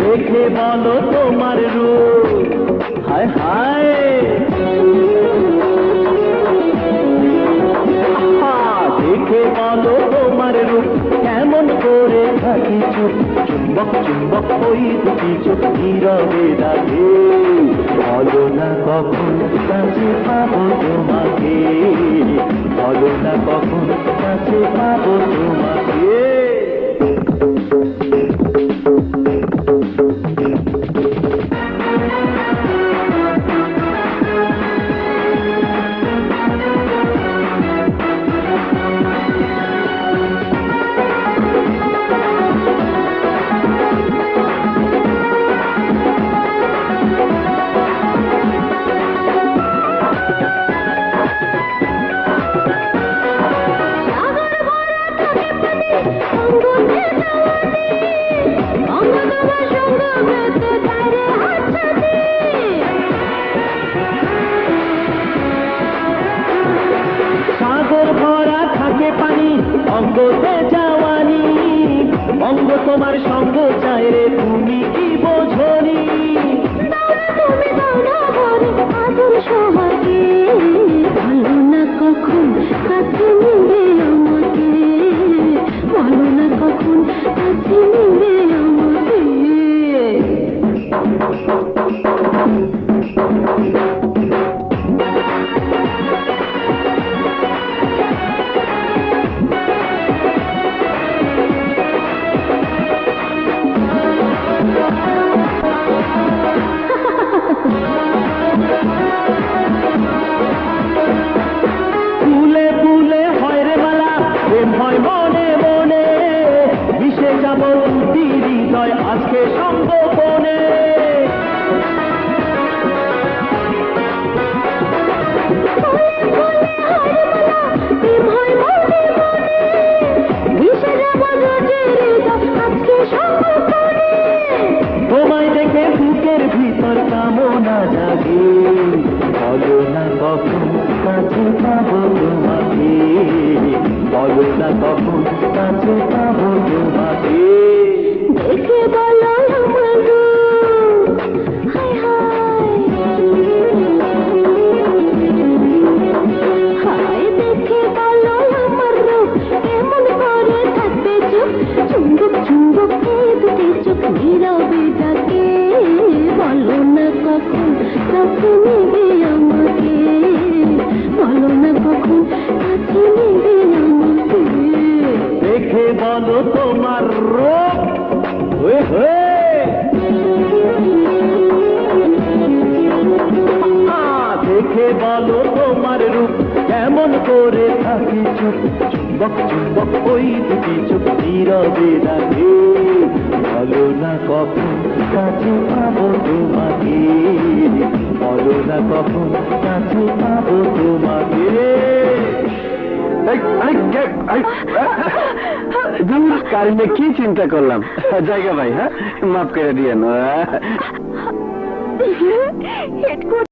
দেখে বলো তোমার রূপ। হায় হায়। থাকি চুপ চুম্বক চুম্বক ওই দুটি চোখ নীরবে লাগে। বলো না কখন কাছে পাবো তোমাকে। বলো না কখন কাছে পাবো তোমাকে। ভরা পানি, অঙ্গতে যাওয়ানি অঙ্গ তোমার সঙ্গ চায় রে, তুমি কি বোঝনি তুমি দাও না আদর সোহাগে। যাব দুটি হৃদয় আজকে সম্ভবনে তোমায় দেখে বুকের ভিতর কামনা জাগে। বলো না কখন কাছে পাবো তোমাকে। বলো না কখন কাছে পাবো তোমাকে দেখে বলো নীরবে ডাকে। বলো না কখন কাছে নেবে আমাকে দেখে বলো তোমার রূপ, কেমন করে থাকি চুপ। চুম্বক চুম্বক, ওই দুটি চোখ নীরবে ডাকে বলো না কখন কাছে পাবো তোমাকে। বলো না কখন কাছে পাবো তোমাকে। কারণে কি চিন্তা করলাম? জায়গা ভাই হ্যাঁ? মাফ করে দিয়েন হেড